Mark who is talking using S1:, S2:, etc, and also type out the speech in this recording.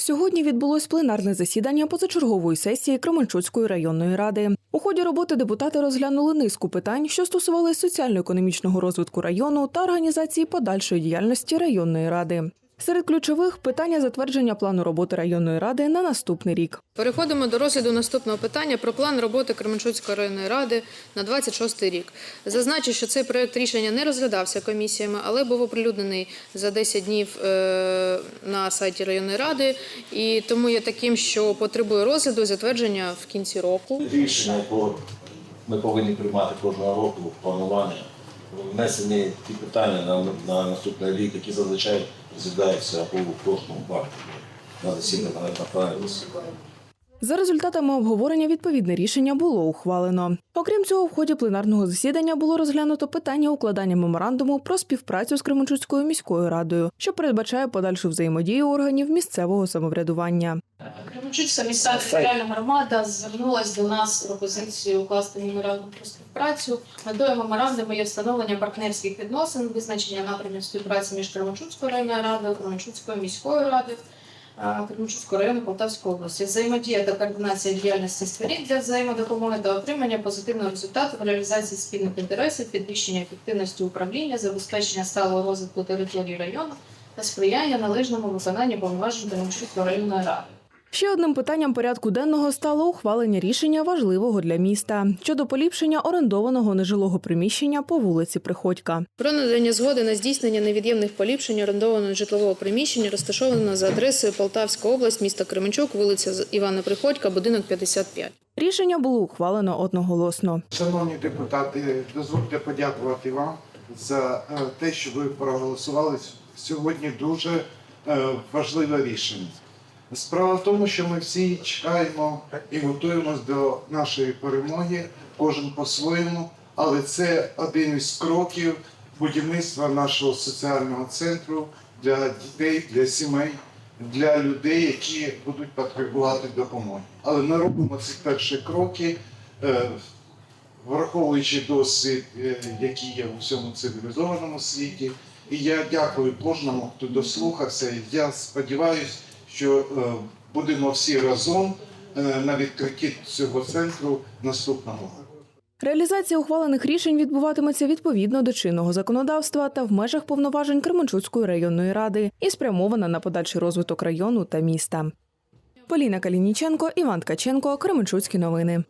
S1: Сьогодні відбулось пленарне засідання позачергової сесії Кременчуцької районної ради. У ході роботи депутати розглянули низку питань, що стосувалися соціально-економічного розвитку району та організації подальшої діяльності районної ради. Серед ключових питання затвердження плану роботи районної ради на наступний рік.
S2: Переходимо до розгляду наступного питання про план роботи Кременчуцької районної ради на 26 рік. Зазначу, що цей проект рішення не розглядався комісіями, але був оприлюднений за 10 днів е, на сайті районної ради, і тому є таким, що потребує розгляду і затвердження в кінці року.
S3: рішення, яке ми повинні приймати кожного року планування, внесені ті питання на, на наступний рік, які зазвичай розглядаються або в кожному банку на засіданні на пленарному засіданні.
S1: За результатами обговорення відповідне рішення було ухвалено. Окрім цього, в ході пленарного засідання було розглянуто питання укладання меморандуму про співпрацю з Кременчуцькою міською радою, що передбачає подальшу взаємодію органів місцевого самоврядування.
S4: Кременчуцька міська територіальна громада звернулася до нас з пропозицією укласти меморандум про співпрацю. Метою меморандуму є встановлення партнерських відносин, визначення напрямів співпраці між Кременчуцькою районною радою, Кременчуцькою міською радою, Кременчуцького району Полтавської області. Взаємодія та координація діяльності сторін для взаємодопомоги та отримання позитивного результату в реалізації спільних інтересів, підвищення ефективності управління, забезпечення сталого розвитку території району та сприяння належному виконанню повноважень Кременчуцької районної ради.
S1: Ще одним питанням порядку денного стало ухвалення рішення важливого для міста щодо поліпшення орендованого нежилого приміщення по вулиці Приходька.
S2: Про надання згоди на здійснення невід'ємних поліпшень орендованого житлового приміщення, розташованого за адресою Полтавська область, місто Кременчук, вулиця Івана Приходька, будинок 55.
S1: Рішення було ухвалено одноголосно.
S5: Шановні депутати, дозвольте подякувати вам за е, те, що ви проголосували сьогодні дуже е, важливе рішення. Справа в тому, що ми всі чекаємо і готуємось до нашої перемоги, кожен по-своєму, але це один із кроків будівництва нашого соціального центру для дітей, для сімей, для людей, які будуть потребувати допомоги. Але ми робимо ці перші кроки. е, враховуючи досвід, е, який є у всьому цивілізованому світі. І я дякую кожному, хто дослухався. Я сподіваюся, що е, будемо всі разом е, на відкритті цього центру наступного.
S1: Реалізація ухвалених рішень відбуватиметься відповідно до чинного законодавства та в межах повноважень Кременчуцької районної ради і спрямована на подальший розвиток району та міста. Поліна Калініченко, Іван Ткаченко, Кременчуцькі новини.